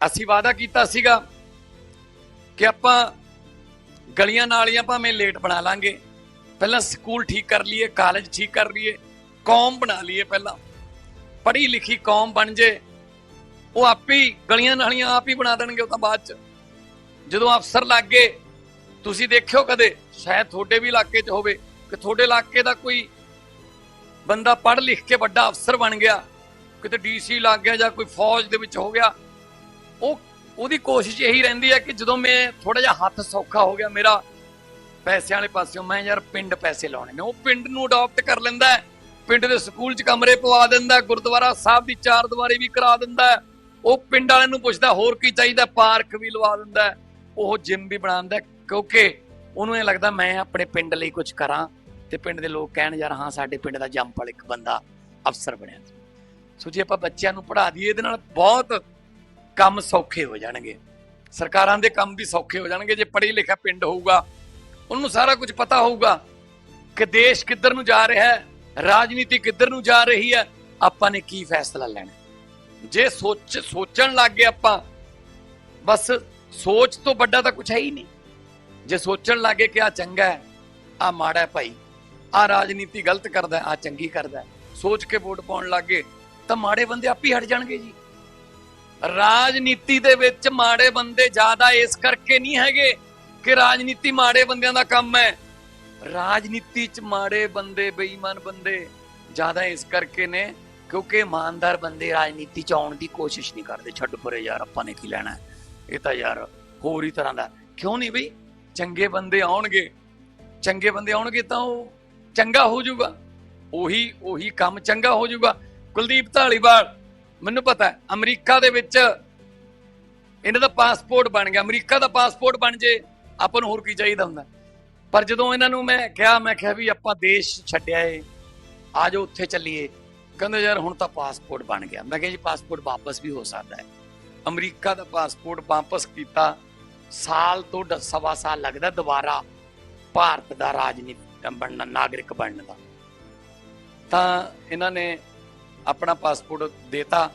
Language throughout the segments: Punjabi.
ਅਸੀਂ ਵਾਅਦਾ ਕੀਤਾ ਸੀਗਾ ਕਿ ਆਪਾਂ ਗਲੀਆਂ ਨਾਲੀਆਂ ਭਾਵੇਂ ਲੇਟ ਬਣਾ ਲਾਂਗੇ। ਪਹਿਲਾਂ ਸਕੂਲ ਠੀਕ ਕਰ ਲਈਏ, ਕਾਲਜ ਠੀਕ ਕਰ ਲਈਏ, ਕੌਮ ਬਣਾ ਲਈਏ ਪਹਿਲਾਂ। ਪੜ੍ਹੀ ਲਿਖੀ ਕੌਮ ਬਣ ਜੇ, ਉਹ ਆਪੇ ਹੀ ਗਲੀਆਂ ਨਾਲੀਆਂ ਆਪ ਹੀ ਬਣਾ ਦੇਣਗੇ ਉਹ ਤਾਂ ਬਾਅਦ ਚ। ਜਦੋਂ ਅਫਸਰ ਲੱਗ ਗਏ, ਤੁਸੀਂ ਦੇਖਿਓ ਕਦੇ, ਸ਼ਾਇਦ ਤੁਹਾਡੇ ਵੀ ਇਲਾਕੇ 'ਚ ਹੋਵੇ ਕਿ ਤੁਹਾਡੇ ਇਲਾਕੇ ਦਾ ਕੋਈ ਬੰਦਾ ਪੜ੍ਹ ਲਿਖ ਕੇ ਵੱਡਾ ਅਫਸਰ ਬਣ ਗਿਆ, ਕਿਤੇ ਡੀਸੀ ਲੱਗ ਗਿਆ ਜਾਂ ਕੋਈ ਫੌਜ ਦੇ ਵਿੱਚ ਹੋ ਗਿਆ ਉਹ ਉਹਦੀ ਕੋਸ਼ਿਸ਼ ਇਹੀ ਰਹਿੰਦੀ ਹੈ ਕਿ ਜਦੋਂ ਮੈਂ ਥੋੜਾ ਜਿਹਾ ਹੱਥ ਸੌਖਾ ਹੋ ਗਿਆ ਮੇਰਾ ਪੈਸਿਆਂ ਵਾਲੇ ਪਾਸਿਓਂ ਮੈਂ ਯਾਰ ਪਿੰਡ ਪੈਸੇ ਲਾਉਣੇ ਨੇ। ਉਹ ਪਿੰਡ ਨੂੰ ਅਡਾਪਟ ਕਰ ਲੈਂਦਾ ਹੈ ਪਿੰਡ ਦੇ ਸਕੂਲ 'ਚ ਕਮਰੇ ਪਵਾ ਦਿੰਦਾ ਗੁਰਦੁਆਰਾ ਸਾਹਿਬ ਦੀ ਚਾਰ ਦੀਵਾਰੀ ਵੀ ਕਰਾ ਦਿੰਦਾ ਉਹ ਪਿੰਡ ਵਾਲਿਆਂ ਨੂੰ ਪੁੱਛਦਾ ਹੋਰ ਕੀ ਚਾਹੀਦਾ? ਪਾਰਕ ਵੀ ਲਵਾ ਦਿੰਦਾ ਉਹ ਜਿਮ ਵੀ ਬਣਾਉਂਦਾ ਹੈ, ਕਿਉਂਕਿ ਉਹਨੂੰ ਇਹ ਲੱਗਦਾ ਮੈਂ ਆਪਣੇ ਪਿੰਡ ਲਈ ਕੁਝ ਕਰਾਂ ਤੇ ਪਿੰਡ ਦੇ ਲੋਕ ਕਹਿਣ ਯਾਰ ਹਾਂ ਸਾਡੇ ਪਿੰਡ ਦਾ ਜੰਪਲ ਇੱਕ ਬੰਦਾ ਅਫਸਰ ਬਣਿਆ। ਸੋ ਜੇ ਆਪਾਂ ਬੱਚਿਆਂ ਨੂੰ ਪੜ੍ਹਾ ਦਈਏ ਇਹਦੇ ਨਾਲ ਬਹੁਤ ਕੰਮ ਸੌਖੇ ਹੋ ਜਾਣਗੇ। ਸਰਕਾਰਾਂ ਦੇ ਕੰਮ ਵੀ ਸੌਖੇ ਹੋ ਜਾਣਗੇ। ਜੇ ਪੜ੍ਹੇ ਲਿਖਿਆ ਪਿੰਡ ਹੋਊਗਾ, ਉਹਨੂੰ ਸਾਰਾ ਕੁਝ ਪਤਾ ਹੋਊਗਾ ਕਿ ਦੇਸ਼ ਕਿੱਧਰ ਨੂੰ ਜਾ ਰਿਹਾ ਹੈ, ਰਾਜਨੀਤੀ ਕਿੱਧਰ ਨੂੰ ਜਾ ਰਹੀ ਹੈ, ਆਪਾਂ ਨੇ ਕੀ ਫੈਸਲਾ ਲੈਣਾ ਜੇ ਸੋਚ, ਸੋਚਣ ਲੱਗ ਗਏ ਆਪਾਂ, ਬਸ ਸੋਚ ਤੋਂ ਵੱਡਾ ਤਾਂ ਕੁਝ ਹੈ ਹੀ ਨਹੀਂ। ਜੇ ਸੋਚਣ ਲੱਗ ਗਏ ਕਿ ਆ ਚੰਗਾ ਹੈ ਆ ਮਾੜਾ ਹੈ ਭਾਈ ਆ ਰਾਜਨੀਤੀ ਗਲਤ ਕਰਦਾ ਆ ਚੰਗੀ ਕਰਦਾ ਸੋਚ ਕੇ ਵੋਟ ਪਾਉਣ ਲੱਗ ਗਏ, ਤਾਂ ਮਾੜੇ ਬੰਦੇ ਆਪ ਹੀ ਹਟ ਜਾਣਗੇ ਜੀ। ਰਾਜਨੀਤੀ ਦੇ ਵਿੱਚ ਮਾੜੇ ਬੰਦੇ ਜ਼ਿਆਦਾ ਇਸ ਕਰਕੇ ਨਹੀਂ ਹੈਗੇ ਕਿ ਰਾਜਨੀਤੀ ਮਾੜੇ ਬੰਦਿਆਂ ਦਾ ਕੰਮ ਹੈ। ਰਾਜਨੀਤੀ 'ਚ ਮਾੜੇ ਬੰਦੇ, ਬੇਈਮਾਨ ਬੰਦੇ ਜ਼ਿਆਦਾ ਇਸ ਕਰਕੇ ਨੇ ਕਿਉਂਕਿ ਇਮਾਨਦਾਰ ਬੰਦੇ ਰਾਜਨੀਤੀ 'ਚ ਆਉਣ ਦੀ ਕੋਸ਼ਿਸ਼ ਨਹੀਂ ਕਰਦੇ। ਛੱਡ ਪਰੇ ਯਾਰ, ਆਪਾਂ ਨੇ ਕੀ ਲੈਣਾ ਇਹ ਤਾਂ ਯਾਰ ਹੋਰ ਹੀ ਤਰ੍ਹਾਂ ਦਾ ਕਿਉਂ ਨਹੀਂ ਬਈ? ਚੰਗੇ ਬੰਦੇ ਆਉਣਗੇ। ਚੰਗੇ ਬੰਦੇ ਆਉਣਗੇ ਤਾਂ ਉਹ ਚੰਗਾ ਹੋ ਜਾਊਗਾ। ਉਹੀ ਉਹੀ ਕੰਮ ਚੰਗਾ ਹੋ ਜਾਊਗਾ। ਕੁਲਦੀਪ ਢਾਲੀਵਾਲ ਮੈਨੂੰ ਪਤਾ ਹੈ, ਅਮਰੀਕਾ ਦੇ ਵਿੱਚ ਇਹਨਾਂ ਦਾ ਪਾਸਪੋਰਟ ਬਣ ਗਿਆ। ਅਮਰੀਕਾ ਦਾ ਪਾਸਪੋਰਟ ਬਣ ਜੇ, ਆਪਾਂ ਨੂੰ ਹੋਰ ਕੀ ਚਾਹੀਦਾ ਹੁੰਦਾ ਪਰ ਜਦੋਂ ਇਹਨਾਂ ਨੂੰ ਮੈਂ ਕਿਹਾ ਮੈਂ ਕਿਹਾ ਵੀ ਆਪਾਂ ਦੇਸ਼ ਛੱਡਿਆ ਏ, ਆ ਉੱਥੇ ਚੱਲੀਏ। ਕਹਿੰਦੇ ਯਾਰ, ਹੁਣ ਤਾਂ ਪਾਸਪੋਰਟ ਬਣ ਗਿਆ। ਮੈਂ ਕਿਹਾ ਜੀ ਪਾਸਪੋਰਟ ਵਾਪਸ ਵੀ ਹੋ ਸਕਦਾ ਹੈ। ਅਮਰੀਕਾ ਦਾ ਪਾਸਪੋਰਟ ਵਾਪਸ ਕੀਤਾ। ਸਾਲ ਤੋਂ ਸਵਾ ਸਾਲ ਲੱਗਦਾ ਦੁਬਾਰਾ ਭਾਰਤ ਦਾ ਰਾਜਨੀਤਿਕ ਬਣਨਾ, ਨਾਗਰਿਕ ਬਣਨ ਦਾ। ਤਾਂ ਇਹਨਾਂ ਨੇ ਆਪਣਾ ਪਾਸਪੋਰਟ ਦੇਤਾ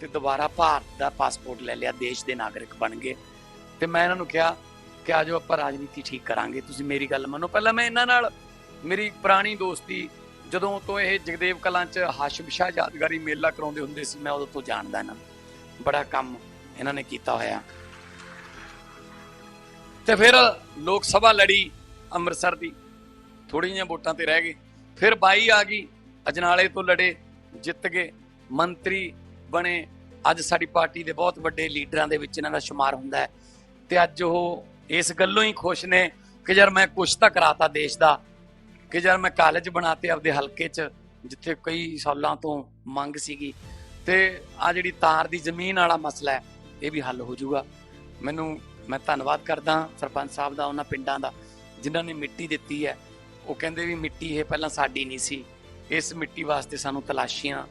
ਤੇ ਦੁਬਾਰਾ ਭਾਰਤ ਦਾ ਪਾਸਪੋਰਟ ਲੈ ਲਿਆ, ਦੇਸ਼ ਦੇ ਨਾਗਰਿਕ ਬਣ ਗਏ। ਤੇ ਮੈਂ ਇਹਨਾਂ ਨੂੰ ਕਿਹਾ ਕਿ ਆਜੋ ਆਪਾਂ ਰਾਜਨੀਤੀ ਠੀਕ ਕਰਾਂਗੇ। ਤੁਸੀਂ ਮੇਰੀ ਗੱਲ ਮੰਨੋ। ਪਹਿਲਾਂ ਮੈਂ ਇਹਨਾਂ ਨਾਲ, ਮੇਰੀ ਪੁਰਾਣੀ ਦੋਸਤੀ, ਜਦੋਂ ਤੋਂ ਇਹ ਜਗਦੇਵ ਕਲਾਂ ਚ ਹਾਸ਼ਮ ਸ਼ਾਹ ਯਾਦਗਾਰੀ ਮੇਲਾ ਕਰਾਉਂਦੇ ਹੁੰਦੇ ਸੀ, ਮੈਂ ਉਦੋਂ ਤੋਂ ਜਾਣਦਾ ਇਹਨਾਂ ਨੂੰ। ਬੜਾ ਕੰਮ ਇਹਨਾਂ ਨੇ ਕੀਤਾ ਹੋਇਆ। ਤੇ ਫਿਰ ਲੋਕ ਸਭਾ ਲੜੀ ਅੰਮ੍ਰਿਤਸਰ ਦੀ। ਥੋੜੀ ਜਿਹੀਆਂ ਵੋਟਾਂ ਤੇ ਰਹਿ ਗਏ। ਫਿਰ ਬਾਈ ਆ ਗਈ, ਅਜਨਾਲੇ ਤੋਂ ਲੜੇ। ਜਿੱਤ ਗਏ, ਮੰਤਰੀ ਬਣੇ। ਅੱਜ ਸਾਡੀ ਪਾਰਟੀ ਦੇ ਬਹੁਤ ਵੱਡੇ ਲੀਡਰਾਂ ਦੇ ਵਿੱਚ ਇਹਨਾਂ ਦਾ ਸ਼ੁਮਾਰ ਹੁੰਦਾ ਹੈ। ਤੇ ਅੱਜ ਉਹ ਇਸ ਗੱਲੋਂ ਹੀ ਖੁਸ਼ ਨੇ ਕਿ ਯਾਰ ਮੈਂ ਕੁਛ ਤਾਂ ਕਰਾਤਾ ਦੇਸ਼ ਦਾ, ਕਿ ਯਾਰ ਮੈਂ ਕਾਲਜ ਬਣਾਤੇ ਆਪਦੇ ਹਲਕੇ 'ਚ, ਜਿੱਥੇ ਕਈ ਸਾਲਾਂ ਤੋਂ ਮੰਗ ਸੀਗੀ। ਤੇ ਆ ਜਿਹੜੀ ਤਾਰ ਦੀ ਜ਼ਮੀਨ ਵਾਲਾ ਮਸਲਾ ਹੈ, ਇਹ ਵੀ ਹੱਲ ਹੋ ਜਾਊਗਾ। ਮੈਨੂੰ, ਮੈਂ ਧੰਨਵਾਦ ਕਰਦਾ ਸਰਪੰਚ ਸਾਹਿਬ ਦਾ, ਉਹਨਾਂ ਪਿੰਡਾਂ ਦਾ, ਜਿਨ੍ਹਾਂ ਨੇ ਮਿੱਟੀ ਦਿੱਤੀ ਹੈ। ਉਹ ਕਹਿੰਦੇ ਵੀ ਮਿੱਟੀ ਇਹ ਪਹਿਲਾਂ ਸਾਡੀ ਨਹੀਂ ਸੀ। ਇਸ ਮਿੱਟੀ ਵਾਸਤੇ ਸਾਨੂੰ ਤਲਾਸ਼ੀਆਂ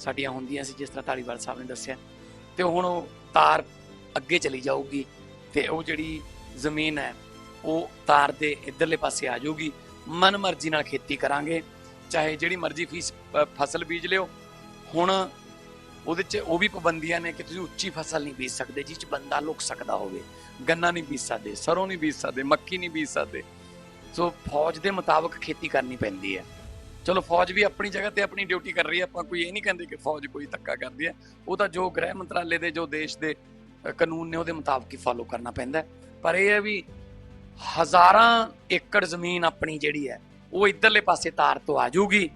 ਸਾਡੀਆਂ ਹੁੰਦੀਆਂ ਸੀ, ਜਿਸ ਤਰ੍ਹਾਂ ਢਾਲੀਵਾਲ ਸਾਹਿਬ ਨੇ ਦੱਸਿਆ। ਤੇ ਹੁਣ ਉਹ ਤਾਰ ਅੱਗੇ ਚਲੀ ਜਾਊਗੀ ਤੇ ਉਹ ਜਿਹੜੀ ਜ਼ਮੀਨ ਹੈ, ਉਹ ਤਾਰ ਦੇ ਇਧਰਲੇ ਪਾਸੇ ਆ ਜਾਊਗੀ। ਮਨ ਮਰਜ਼ੀ ਨਾਲ ਖੇਤੀ ਕਰਾਂਗੇ, ਚਾਹੇ ਜਿਹੜੀ ਮਰਜ਼ੀ ਫੀਸ ਫਸਲ ਬੀਜ ਲਿਓ। ਹੁਣ ਉਹਦੇ 'ਚ ਉਹ ਵੀ ਪਾਬੰਦੀਆਂ ਨੇ ਕਿ ਤੁਸੀਂ ਉੱਚੀ ਫਸਲ ਨਹੀਂ ਬੀਜ ਸਕਦੇ ਜਿਸ 'ਚ ਬੰਦਾ ਲੁਕ ਸਕਦਾ ਹੋਵੇ। ਗੰਨਾ ਨਹੀਂ ਬੀਜ ਸਕਦੇ, ਸਰੋਂ ਨਹੀਂ ਬੀਜ ਸਕਦੇ, ਮੱਕੀ ਨਹੀਂ ਬੀਜ ਸਕਦੇ। ਸੋ ਫੌਜ ਦੇ ਮੁਤਾਬਕ ਖੇਤੀ ਕਰਨੀ ਪੈਂਦੀ ਹੈ। ਚਲੋ ਫੌਜ ਵੀ ਆਪਣੀ ਜਗ੍ਹਾ ਤੇ ਆਪਣੀ ਡਿਊਟੀ ਕਰ ਰਹੀ ਹੈ, ਆਪਾਂ ਕੋਈ ਇਹ ਨਹੀਂ ਕਹਿੰਦੇ ਕਿ ਫੌਜ ਕੋਈ ਧੱਕਾ ਕਰਦੀ ਹੈ। ਉਹ ਤਾਂ ਜੋ ਗ੍ਰਹਿ ਮੰਤਰਾਲੇ ਦੇ, ਜੋ ਦੇਸ਼ ਦੇ ਕਾਨੂੰਨ ਨੇ ਉਹਦੇ ਮੁਤਾਬਕ ਹੀ ਫਾਲੋ ਕਰਨਾ ਪੈਂਦਾ ਪਰ ਇਹ ਹੈ ਵੀ ਹਜ਼ਾਰਾਂ ਏਕੜ ਜ਼ਮੀਨ ਆਪਣੀ ਜਿਹੜੀ ਹੈ, ਉਹ ਇਧਰਲੇ ਪਾਸੇ ਤਾਰ ਤੋਂ ਆ ਜਾਊਗੀ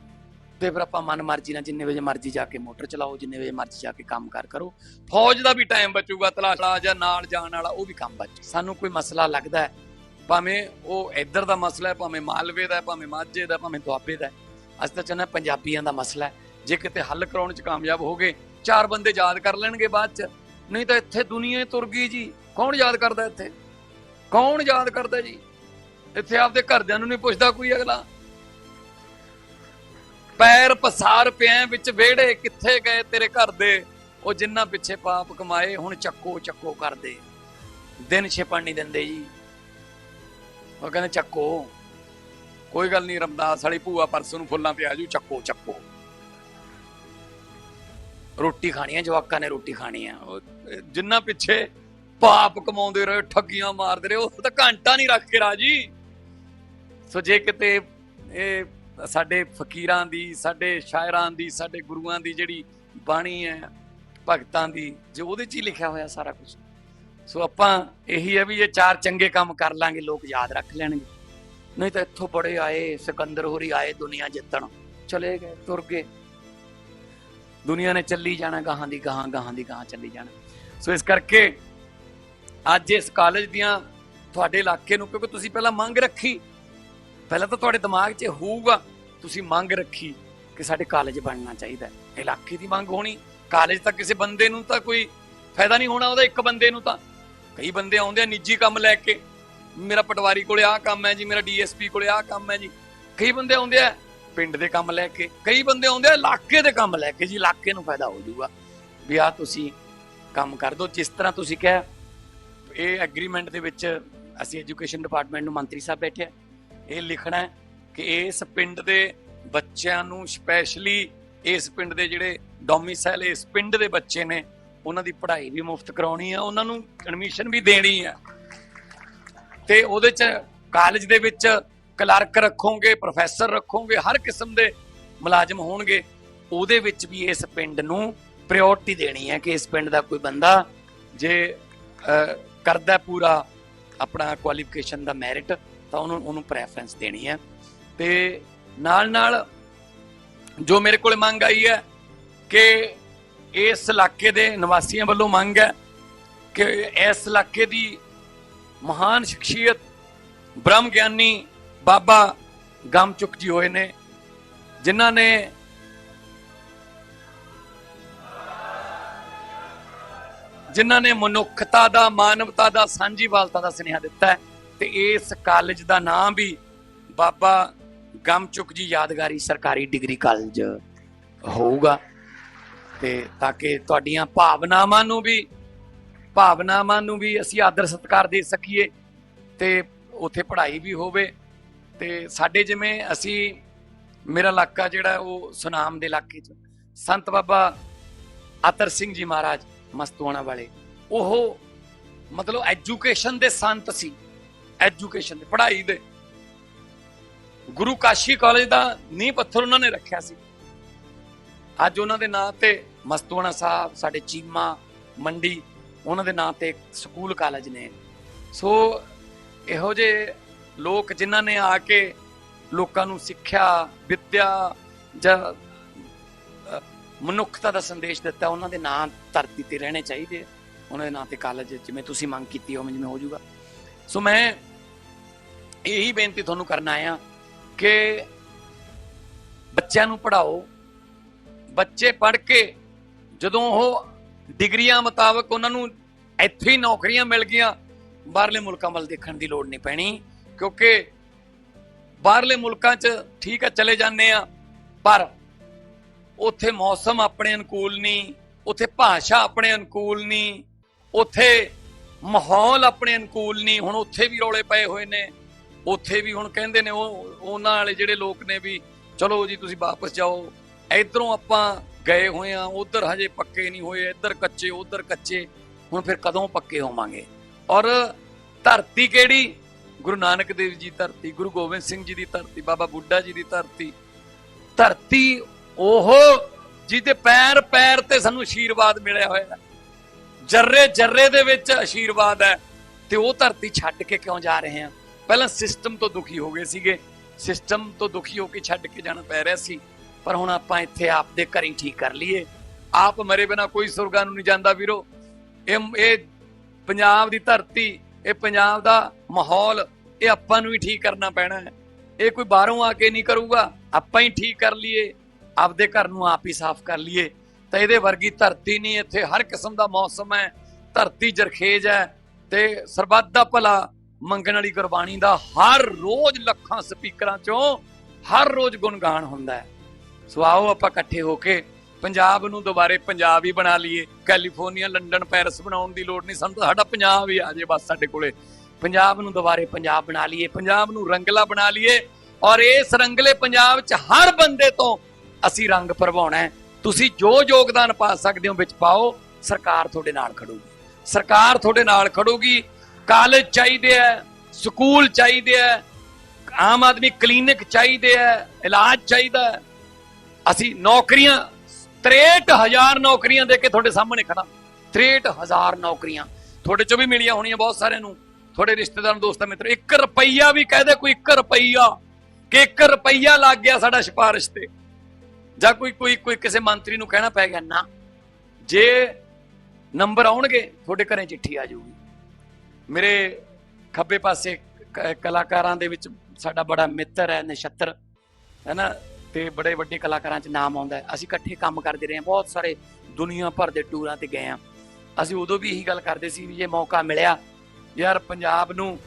ਤੇ ਫਿਰ ਆਪਾਂ ਮਨ ਮਰਜ਼ੀ ਨਾਲ ਜਿੰਨੇ ਵਜੇ ਮਰਜ਼ੀ ਜਾ ਕੇ ਮੋਟਰ ਚਲਾਓ, ਜਿੰਨੇ ਵਜੇ ਮਰਜ਼ੀ ਜਾ ਕੇ ਕੰਮ ਕਾਰ ਕਰੋ। ਫੌਜ ਦਾ ਵੀ ਟਾਈਮ ਬਚੂਗਾ ਤਲਾਸ਼ਾ ਜਾਂ ਨਾਲ ਜਾਣ ਵਾਲਾ, ਉਹ ਵੀ ਕੰਮ ਬਚ ਸਾਨੂੰ ਕੋਈ ਮਸਲਾ ਲੱਗਦਾ ਭਾਵੇਂ ਉਹ ਇੱਧਰ ਦਾ ਮਸਲਾ ਹੈ, ਭਾਵੇਂ ਮਾਲਵੇ ਦਾ ਹੈ, ਭਾਵੇਂ ਮਾਝੇ ਦਾ ਭਾਵੇਂ ਦੁਆਬੇ ਦਾ ਹੈ। ਅਸੀਂ ਤਾਂ ਚਾਹੁੰਦੇ ਹਾਂ ਪੰਜਾਬੀਆਂ ਦਾ ਮਸਲਾ ਹੈ। ਜੇ ਕਿਤੇ ਹੱਲ ਕਰਾਉਣ 'ਚ ਕਾਮਯਾਬ ਹੋ ਗਏ, ਚਾਰ ਬੰਦੇ ਯਾਦ ਕਰ ਲੈਣਗੇ ਬਾਅਦ 'ਚ। ਨਹੀਂ ਤਾਂ ਇੱਥੇ ਦੁਨੀਆ ਹੀ ਤੁਰ ਗਈ ਜੀ। ਕੌਣ ਯਾਦ ਕਰਦਾ ਇੱਥੇ? ਕੌਣ ਯਾਦ ਕਰਦਾ ਜੀ? ਇੱਥੇ ਆਪਦੇ ਘਰਦਿਆਂ ਨੂੰ ਨਹੀਂ ਪੁੱਛਦਾ ਕੋਈ ਅਗਲਾ। ਪੈਰ ਪਸਾਰ ਪਿਆ ਵਿੱਚ ਵਿਹੜੇ ਕਿੱਥੇ ਗਏ ਤੇਰੇ ਘਰ ਦੇ? ਉਹ ਜਿੰਨਾ ਪਿੱਛੇ ਪਾਪ ਕਮਾਏ, ਹੁਣ ਚੱਕੋ ਚੱਕੋ ਕਰਦੇ। ਦਿਨ ਛਿਪਣ ਨਹੀਂ ਦਿੰਦੇ ਜੀ। ਉਹ ਕਹਿੰਦੇ, ਚੱਕੋ। ਕੋਈ ਗੱਲ ਨਹੀਂ, ਰਮਦਾਸ ਵਾਲੀ ਭੂਆ ਪਰਸੋਂ ਨੂੰ ਫੁੱਲਾਂ ਤੇ ਆਜੂ ਚੱਕੋ ਚੱਕੋ। ਰੋਟੀ ਖਾਣੀ ਹੈ ਜਵਾਕਾਂ ਨੇ ਰੋਟੀ ਖਾਣੀ ਹੈ ਉਹ ਜਿੰਨਾ ਪਿੱਛੇ ਪਾਪ ਕਮਾਉਂਦੇ ਰਹੇ, ਠੱਗੀਆਂ ਮਾਰਦੇ ਰਹੇ, ਉਹ ਤਾਂ ਘੰਟਾ ਨਹੀਂ ਰੱਖ ਕੇ ਰਾਜੀ। ਸੋ ਜੇ ਕਿਤੇ ਇਹ ਸਾਡੇ ਫਕੀਰਾਂ ਦੀ, ਸਾਡੇ ਸ਼ਾਇਰਾਂ ਦੀ, ਸਾਡੇ ਗੁਰੂਆਂ ਦੀ ਜਿਹੜੀ ਬਾਣੀ ਹੈ, ਭਗਤਾਂ ਦੀ, ਜੋ ਉਹਦੇ 'ਚ ਹੀ ਲਿਖਿਆ ਹੋਇਆ ਸਾਰਾ ਕੁਝ ਸੋ ਆਪਾਂ ਇਹੀ ਹੈ ਵੀ ਇਹ ਚਾਰ ਚੰਗੇ ਕੰਮ ਕਰ ਲਾਂਗੇ, ਲੋਕ ਯਾਦ ਰੱਖ ਲੈਣਗੇ। ਨਹੀਂ ਤਾਂ ਇੱਥੋਂ ਬੜੇ ਆਏ ਸਿਕੰਦਰ ਹੋਰੀ ਆਏ ਦੁਨੀਆ ਜਿੱਤਣ। ਚਲੇ ਗਏ, ਤੁਰ ਗਏ। ਦੁਨੀਆ ਨੇ ਚੱਲੀ ਜਾਣਾ, ਗਾਹਾਂ ਦੀ ਗਾਹਾਂ ਗਾਹਾਂ ਦੀ ਗਾਹਾਂ ਚੱਲੀ ਜਾਣਾ। ਸੋ ਇਸ ਕਰਕੇ ਅੱਜ ਇਸ ਕਾਲਜ ਦੀਆਂ ਤੁਹਾਡੇ ਇਲਾਕੇ ਨੂੰ, ਕਿਉਂਕਿ ਤੁਸੀਂ ਪਹਿਲਾਂ ਮੰਗ ਰੱਖੀ। ਪਹਿਲਾਂ ਤਾਂ ਤੁਹਾਡੇ ਦਿਮਾਗ 'ਚ ਹੋਊਗਾ, ਤੁਸੀਂ ਮੰਗ ਰੱਖੀ ਕਿ ਸਾਡੇ ਕਾਲਜ ਬਣਨਾ ਚਾਹੀਦਾ ਇਲਾਕੇ ਦੀ ਮੰਗ ਹੋਣੀ ਕਾਲਜ ਤਾਂ ਕਿਸੇ ਬੰਦੇ ਨੂੰ ਤਾਂ ਕੋਈ ਫਾਇਦਾ ਨਹੀਂ ਹੋਣਾ ਉਹਦਾ, ਇੱਕ ਬੰਦੇ ਨੂੰ ਤਾਂ। ਕਈ ਬੰਦੇ ਆਉਂਦੇ ਆ ਨਿੱਜੀ ਕੰਮ ਲੈ ਕੇ ਮੇਰਾ ਪਟਵਾਰੀ ਕੋਲੇ ਆਹ ਕੰਮ ਹੈ ਜੀ, ਮੇਰਾ ਡੀਐਸਪੀ ਕੋਲੇ ਆਹ ਕੰਮ ਹੈ ਜੀ। ਕਈ ਬੰਦੇ ਆਉਂਦੇ ਆ ਪਿੰਡ ਦੇ ਕੰਮ ਲੈ ਕੇ, ਕਈ ਬੰਦੇ ਆਉਂਦੇ ਆ ਇਲਾਕੇ ਦੇ ਕੰਮ ਲੈ ਕੇ ਜੀ, ਇਲਾਕੇ ਨੂੰ ਫਾਇਦਾ ਹੋ ਜਾਊਗਾ। ਵੀ ਆ ਤੁਸੀਂ ਕੰਮ ਕਰ ਦਿਓ ਜਿਸ ਤਰ੍ਹਾਂ ਤੁਸੀਂ ਕਿਹਾ, ਇਹ ਐਗਰੀਮੈਂਟ ਦੇ ਵਿੱਚ ਅਸੀਂ ਐਜੂਕੇਸ਼ਨ ਡਿਪਾਰਟਮੈਂਟ ਨੂੰ ਮੰਤਰੀ ਸਾਹਿਬ ਬੈਠੇ ਆ। ਇਹ ਲਿਖਣਾ ਹੈ ਕਿ ਇਸ ਪਿੰਡ ਦੇ ਬੱਚਿਆਂ ਨੂੰ ਸਪੈਸ਼ਲੀ ਇਸ ਪਿੰਡ ਦੇ ਜਿਹੜੇ ਡੋਮਿਸਾਈਲ ਇਸ ਪਿੰਡ ਦੇ ਬੱਚੇ ਨੇ, ਉਹਨਾਂ ਦੀ ਪੜ੍ਹਾਈ ਵੀ ਮੁਫਤ ਕਰਾਉਣੀ ਆ, ਉਹਨਾਂ ਨੂੰ ਐਡਮਿਸ਼ਨ ਵੀ ਦੇਣੀ ਆ। ਤੇ ਉਹਦੇ ਚ ਕਾਲਜ ਦੇ ਵਿੱਚ ਕਲਰਕ ਰੱਖੋਗੇ ਪ੍ਰੋਫੈਸਰ ਰੱਖੋਗੇ, ਹਰ ਕਿਸਮ ਦੇ ਮੁਲਾਜ਼ਮ ਹੋਣਗੇ। ਉਹਦੇ ਵਿੱਚ ਵੀ ਇਸ ਪਿੰਡ ਨੂੰ ਪ੍ਰਾਇੋਰਟੀ ਦੇਣੀ ਹੈ ਕਿ ਇਸ ਪਿੰਡ ਦਾ ਕੋਈ ਬੰਦਾ ਜੇ ਕਰਦਾ ਪੂਰਾ ਆਪਣਾ ਕੁਆਲੀਫਿਕੇਸ਼ਨ ਦਾ ਮੈਰਿਟ ਤਾਂ ਉਹਨੂੰ ਉਹਨੂੰ ਪ੍ਰੈਫਰੈਂਸ ਦੇਣੀ ਹੈ। ਤੇ ਨਾਲ ਨਾਲ ਜੋ ਮੇਰੇ ਕੋਲ ਮੰਗ ਆਈ ਹੈ ਕਿ ਇਸ ਇਲਾਕੇ ਦੇ ਨਿਵਾਸੀਆਂ ਵੱਲੋਂ ਮੰਗ ਹੈ ਕਿ ਇਸ ਇਲਾਕੇ ਦੀ ਮਹਾਨ ਸ਼ਖਸੀਅਤ, ਬ੍ਰਹਮ ਗਿਆਨੀ ਬਾਬਾ ਗਮਚੁਕ ਜੀ ਹੋਏ ਨੇ, ਜਿਨ੍ਹਾਂ ਨੇ ਜਿਨ੍ਹਾਂ ਨੇ ਮਨੁੱਖਤਾ ਦਾ, ਮਾਨਵਤਾ ਦਾ, ਸਾਂਝੀਵਾਲਤਾ ਦਾ ਸੁਨੇਹਾ ਦਿੱਤਾ ਹੈ ਤੇ ਇਸ ਕਾਲਜ ਦਾ ਨਾਮ ਵੀ ਬਾਬਾ ਗਮਚੁਕ ਜੀ ਯਾਦਗਾਰੀ ਸਰਕਾਰੀ ਡਿਗਰੀ ਕਾਲਜ ਹੋਊਗਾ ਤੇ ਤਾਂ ਕਿ ਤੁਹਾਡੀਆਂ ਭਾਵਨਾਵਾਂ ਨੂੰ ਵੀ ਭਾਵਨਾਵਾਂ ਨੂੰ ਵੀ ਅਸੀਂ ਆਦਰ ਸਤਿਕਾਰ ਦੇ ਸਕੀਏ ਤੇ ਉੱਥੇ ਪੜ੍ਹਾਈ ਵੀ ਹੋਵੇ ਤੇ ਸਾਡੇ ਜਿਵੇਂ ਅਸੀਂ ਮੇਰਾ ਇਲਾਕਾ ਜਿਹੜਾ ਉਹ ਸੁਨਾਮ ਦੇ ਇਲਾਕੇ ਚ, ਸੰਤ ਬਾਬਾ ਅਤਰ ਸਿੰਘ ਜੀ ਮਹਾਰਾਜ ਮਸਤੂਆਣਾ ਵਾਲੇ, ਉਹ ਮਤਲਬ ਐਜੂਕੇਸ਼ਨ ਦੇ ਸੰਤ ਸੀ ਐਜੂਕੇਸ਼ਨ ਦੇ, ਪੜ੍ਹਾਈ ਦੇ। ਗੁਰੂ ਕਾਸ਼ੀ ਕਾਲਜ ਦਾ ਨੀਂਹ ਪੱਥਰ ਉਹਨਾਂ ਨੇ ਰੱਖਿਆ ਸੀ। ਅੱਜ ਉਹਨਾਂ ਦੇ ਨਾਂ ਤੇ ਮਸਤੂਆਣਾ ਸਾਹਿਬ, ਸਾਡੇ ਚੀਮਾ, ਮੰਡੀ ਉਹਨਾਂ ਦੇ ਨਾਂ ਤੇ ਸਕੂਲ ਕਾਲਜ ਨੇ। ਸੋ ਇਹੋ ਜਿਹੇ ਲੋਕ ਜਿਨ੍ਹਾਂ ਨੇ ਆ ਕੇ ਲੋਕਾਂ ਨੂੰ ਸਿੱਖਿਆ, ਵਿੱਦਿਆ ਜਾਂ ਮਨੁੱਖਤਾ ਦਾ ਸੰਦੇਸ਼ ਦਿੱਤਾ, ਉਹਨਾਂ ਦੇ ਨਾਂ ਧਰਤੀ ਤੇ ਰਹਿਣੇ ਚਾਹੀਦੇ ਉਹਨਾਂ ਦੇ ਨਾਂ ਤੇ ਕਾਲਜ ਜਿਵੇਂ ਤੁਸੀਂ ਮੰਗ ਕੀਤੀ ਹੋਵੇਂ ਜਿਵੇਂ ਹੋ ਜਾਊਗਾ। ਸੋ ਮੈਂ ਇਹੀ ਬੇਨਤੀ ਤੁਹਾਨੂੰ ਕਰਨ ਆਇਆ ਕਿ ਬੱਚਿਆਂ ਨੂੰ ਪੜ੍ਹਾਓ। ਬੱਚੇ ਪੜ੍ਹ ਕੇ ਜਦੋਂ ਉਹ ਡਿਗਰੀਆਂ ਮੁਤਾਬਕ ਉਹਨਾਂ ਨੂੰ ਇੱਥੇ ਹੀ ਨੌਕਰੀਆਂ ਮਿਲ ਗਈਆਂ। ਬਾਹਰਲੇ ਮੁਲਕਾਂ ਵੱਲ ਦੇਖਣ ਦੀ ਲੋੜ ਨਹੀਂ ਪੈਣੀ, ਕਿਉਂਕਿ ਬਾਹਰਲੇ ਮੁਲਕਾਂ 'ਚ ਠੀਕ ਆ, ਚਲੇ ਜਾਂਦੇ ਆ, ਪਰ ਉੱਥੇ ਮੌਸਮ ਆਪਣੇ ਅਨੁਕੂਲ ਨਹੀਂ, ਉੱਥੇ ਭਾਸ਼ਾ ਆਪਣੇ ਅਨੁਕੂਲ ਨਹੀਂ, ਉੱਥੇ ਮਾਹੌਲ ਆਪਣੇ ਅਨੁਕੂਲ ਨਹੀਂ, ਹੁਣ ਉੱਥੇ ਵੀ ਰੌਲੇ ਪਏ ਹੋਏ ਨੇ, ਉੱਥੇ ਵੀ ਹੁਣ ਕਹਿੰਦੇ ਨੇ ਉਹ, ਉਹਨਾਂ ਵਾਲੇ ਜਿਹੜੇ ਲੋਕ ਨੇ ਵੀ, ਚਲੋ ਜੀ ਤੁਸੀਂ ਵਾਪਸ ਜਾਓ, ਇਧਰੋਂ ਆਪਾਂ ਗਏ ਹੋਏ ਆ, ਉਧਰ ਹਜੇ ਪੱਕੇ ਨਹੀਂ ਹੋਏ, ਇੱਧਰ ਕੱਚੇ, ਉਧਰ ਕੱਚੇ, ਹੁਣ ਫਿਰ ਕਦੋਂ ਪੱਕੇ ਹੋਵਾਂਗੇ? ਔਰ ਧਰਤੀ ਕਿਹੜੀ? ਗੁਰੂ ਨਾਨਕ ਦੇਵ ਜੀ ਧਰਤੀ, ਗੁਰੂ ਗੋਬਿੰਦ ਸਿੰਘ ਜੀ ਦੀ ਧਰਤੀ, ਬਾਬਾ ਬੁੱਢਾ ਜੀ ਦੀ ਧਰਤੀ। ਧਰਤੀ ਉਹ ਜਿਹਦੇ ਪੈਰ ਪੈਰ ਤੇ ਸਾਨੂੰ ਆਸ਼ੀਰਵਾਦ ਮਿਲਿਆ ਹੋਇਆ ਹੈ। ਜਰਰੇ ਜਰਰੇ ਦੇ ਵਿੱਚ ਆਸ਼ੀਰਵਾਦ ਹੈ ਤੇ ਉਹ ਧਰਤੀ ਛੱਡ ਕੇ ਕਿਉਂ ਜਾ ਰਹੇ ਆ? ਪਹਿਲਾਂ ਸਿਸਟਮ ਤੋਂ ਦੁਖੀ ਹੋ ਗਏ ਸੀਗੇ। ਸਿਸਟਮ ਤੋਂ ਦੁਖੀ ਹੋ ਕੇ ਛੱਡ ਕੇ ਜਾਣਾ ਪੈ ਰਿਹਾ ਸੀ। ਪਰ ਹੁਣ ਆਪਾਂ ਇੱਥੇ ਆਪਦੇ ਘਰ ਹੀ ਠੀਕ ਕਰ ਲਈਏ। ਆਪ ਮਰੇ ਬਿਨਾ ਕੋਈ ਸੁਰਗਾਂ ਨੂੰ ਨਹੀਂ ਜਾਂਦਾ ਵੀਰੋ। ਇਹ ਇਹ ਪੰਜਾਬ ਦੀ ਧਰਤੀ, ਇਹ ਪੰਜਾਬ ਦਾ ਮਾਹੌਲ, ਇਹ ਆਪਾਂ ਨੂੰ ਹੀ ਠੀਕ ਕਰਨਾ ਪੈਣਾ ਹੈ। ਇਹ ਕੋਈ ਬਾਹਰੋਂ ਆ ਕੇ ਨਹੀਂ ਕਰੂਗਾ। ਆਪਾਂ ਹੀ ਠੀਕ ਕਰ ਲਈਏ। ਆਪਦੇ ਘਰ ਨੂੰ ਆਪ ਹੀ ਸਾਫ਼ ਕਰ ਲਈਏ। ਤਾਂ ਇਹਦੇ ਵਰਗੀ ਧਰਤੀ ਨਹੀਂ, ਇੱਥੇ ਹਰ ਕਿਸਮ ਦਾ ਮੌਸਮ ਹੈ। ਧਰਤੀ ਜਰਖੇਜ ਹੈ ਤੇ ਸਰਬੱਤ ਦਾ ਭਲਾ ਮੰਗਣ ਵਾਲੀ ਗੁਰਬਾਣੀ ਦਾ ਹਰ ਰੋਜ਼ ਲੱਖਾਂ ਸਪੀਕਰਾਂ ਚੋਂ ਹਰ ਰੋਜ਼ ਗੁਣਗਾਨ ਹੁੰਦਾ ਹੈ। ਸੋ ਆਓ ਆਪਾਂ ਇਕੱਠੇ ਹੋ ਕੇ ਪੰਜਾਬ ਨੂੰ ਦੁਬਾਰੇ ਪੰਜਾਬ ਹੀ ਬਣਾ ਲਈਏ। ਕੈਲੀਫੋਰਨੀਆ, ਲੰਡਨ, ਪੈਰਿਸ ਬਣਾਉਣ ਦੀ ਲੋੜ ਨਹੀਂ। ਸਾਨੂੰ ਸਾਡਾ ਪੰਜਾਬ ਹੀ ਆ ਜੇ ਬਸ ਸਾਡੇ ਕੋਲੇ। ਪੰਜਾਬ ਨੂੰ ਦੁਬਾਰੇ ਪੰਜਾਬ ਬਣਾ ਲਈਏ, ਪੰਜਾਬ ਨੂੰ ਰੰਗਲਾ ਬਣਾ ਲਈਏ ਔਰ ਇਸ ਰੰਗਲੇ ਪੰਜਾਬ 'ਚ ਹਰ ਬੰਦੇ ਤੋਂ ਅਸੀਂ ਰੰਗ ਭਰਵਾਉਣਾ ਹੈ। ਤੁਸੀਂ ਜੋ ਯੋਗਦਾਨ ਪਾ ਸਕਦੇ ਹੋ ਵਿੱਚ ਪਾਓ, ਸਰਕਾਰ ਤੁਹਾਡੇ ਨਾਲ ਖੜੂਗੀ। ਸਰਕਾਰ ਤੁਹਾਡੇ ਨਾਲ ਖੜੂਗੀ। ਕਾਲਜ ਚਾਹੀਦੇ ਆ, ਸਕੂਲ ਚਾਹੀਦੇ ਆ, ਆਮ ਆਦਮੀ ਕਲੀਨਿਕ ਚਾਹੀਦੇ ਆ, ਇਲਾਜ ਚਾਹੀਦਾ ਅਸੀਂ ਨੌਕਰੀਆਂ 63000 ਨੌਕਰੀਆਂ ਦੇ ਕੇ ਤੁਹਾਡੇ ਸਾਹਮਣੇ ਖੜਾ 63000 ਨੌਕਰੀਆਂ। ਤੁਹਾਡੇ ਚੋਂ ਵੀ ਮਿਲੀਆਂ ਹੋਣੀਆਂ ਬਹੁਤ ਸਾਰਿਆਂ ਨੂੰ। ਤੁਹਾਡੇ ਰਿਸ਼ਤੇਦਾਰ, ਦੋਸਤਾਂ, ਮਿੱਤਰ 1 ਰੁਪਈਆ ਵੀ ਕਹਦੇ ਕੋਈ 1 ਰੁਪਈਆ ਕਿ 1 ਰੁਪਈਆ ਲੱਗ ਗਿਆ ਸਾਡਾ ਸਿਫਾਰਿਸ਼ ਤੇ। ਜਾਂ ਕੋਈ ਕੋਈ ਕੋਈ ਕਿਸੇ ਮੰਤਰੀ ਨੂੰ ਕਹਿਣਾ ਪੈ ਗਿਆ, ਨਾ। ਜੇ ਨੰਬਰ ਆਉਣਗੇ, ਤੁਹਾਡੇ ਘਰੇ ਚਿੱਠੀ ਆ ਜਾਊਗੀ। ਮੇਰੇ ਖੱਬੇ ਪਾਸੇ ਕਲਾਕਾਰਾਂ ਦੇ ਵਿੱਚ ਸਾਡਾ ਬੜਾ ਮਿੱਤਰ ਹੈ, ਨਛੱਤਰ। ਹੈ ਨਾ? ਤੇ ਬੜੇ ਵੱਡੇ ਕਲਾਕਾਰਾਂ 'ਚ ਨਾਮ ਆਉਂਦਾ ਅਸੀਂ ਇਕੱਠੇ ਕੰਮ ਕਰਦੇ ਰਹੇ ਹਾਂ। ਬਹੁਤ ਸਾਰੇ ਦੁਨੀਆ ਭਰ ਦੇ ਟੂਰਾਂ ਤੇ ਗਏ ਹਾਂ। ਅਸੀਂ ਉਦੋਂ ਵੀ ਇਹੀ ਗੱਲ ਕਰਦੇ ਸੀ ਵੀ ਜੇ ਮੌਕਾ ਮਿਲਿਆ, ਯਾਰ ਪੰਜਾਬ ਨੂੰ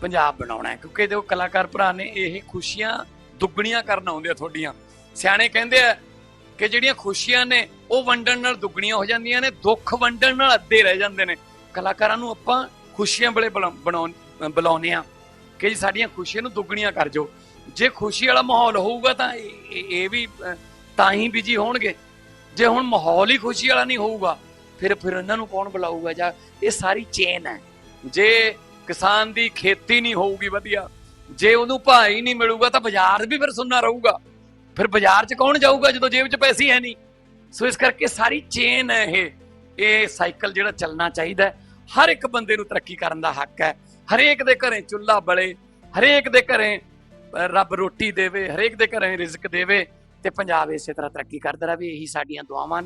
ਪੰਜਾਬ ਬਣਾਉਣਾ ਹੈ। ਕਿਉਂਕਿ ਜੋ ਕਲਾਕਾਰ ਭਰਾ ਨੇ ਇਹ ਖੁਸ਼ੀਆਂ ਦੁੱਗਣੀਆਂ ਕਰਨ ਆਉਂਦੇ ਆ ਤੁਹਾਡੀਆਂ। ਸਿਆਣੇ ਕਹਿੰਦੇ ਆ ਕਿ ਜਿਹੜੀਆਂ ਖੁਸ਼ੀਆਂ ਨੇ, ਉਹ ਵੰਡਣ ਨਾਲ ਦੁੱਗਣੀਆਂ ਹੋ ਜਾਂਦੀਆਂ ਨੇ, ਦੁੱਖ ਵੰਡਣ ਨਾਲ ਅੱਧੇ ਰਹਿ ਜਾਂਦੇ ਨੇ। ਕਲਾਕਾਰਾਂ ਨੂੰ ਆਪਾਂ ਖੁਸ਼ੀਆਂ ਬਲੇ ਬਣਾਉਣ ਬੁਲਾਉਂਦੇ ਆ ਕਿ ਸਾਡੀਆਂ ਖੁਸ਼ੀਆਂ ਨੂੰ ਦੁੱਗਣੀਆਂ ਕਰ ਜੋ ਜੇ ਖੁਸ਼ੀ ਵਾਲਾ ਮਾਹੌਲ ਹੋਊਗਾ ਤਾਂ ਇਹ ਵੀ ਤਾਂ ਹੀ ਬਿਜ਼ੀ ਹੋਣਗੇ। ਜੇ ਹੁਣ ਮਾਹੌਲ ਹੀ ਖੁਸ਼ੀ ਵਾਲਾ ਨਹੀਂ ਹੋਊਗਾ, ਫਿਰ ਫਿਰ ਇਹਨਾਂ ਨੂੰ ਕੌਣ ਬੁਲਾਊਗਾ? ਜਾਂ ਇਹ ਸਾਰੀ ਚੇਨ ਹੈ। ਜੇ ਕਿਸਾਨ ਦੀ ਖੇਤੀ ਨਹੀਂ ਹੋਊਗੀ ਵਧੀਆ, ਜੇ ਉਹਨੂੰ ਭਾਅ ਹੀ ਨਹੀਂ ਮਿਲੂਗਾ ਤਾਂ ਬਾਜ਼ਾਰ ਵੀ ਫਿਰ ਸੁੰਨਾ ਰਹੂਗਾ। ਫਿਰ ਬਾਜ਼ਾਰ 'ਚ ਕੌਣ ਜਾਊਗਾ ਜਦੋਂ ਜੇਬ 'ਚ ਪੈਸੇ ਹੈ ਨਹੀਂ? ਸੋ ਇਸ ਕਰਕੇ ਸਾਰੀ ਚੇਨ ਹੈ ਇਹ। ਇਹ ਸਾਈਕਲ ਜਿਹੜਾ ਚੱਲਣਾ ਚਾਹੀਦਾ ਹਰ ਇੱਕ ਬੰਦੇ ਨੂੰ ਤਰੱਕੀ ਕਰਨ ਦਾ ਹੱਕ ਹੈ। ਹਰੇਕ ਦੇ ਘਰੇ ਚੁੱਲ੍ਹਾ ਬਲੇ, ਹਰੇਕ ਦੇ ਘਰੇ ਰੱਬ ਰੋਟੀ ਦੇਵੇ, ਹਰੇਕ ਦੇ ਘਰੇ ਰਿਜ਼ਕ ਦੇਵੇ ਤੇ ਪੰਜਾਬ ਇਸੇ ਤਰ੍ਹਾਂ ਤਰੱਕੀ ਕਰਦਾ ਰਹੇ, ਇਹੀ ਸਾਡੀਆਂ ਦੁਆਵਾਂ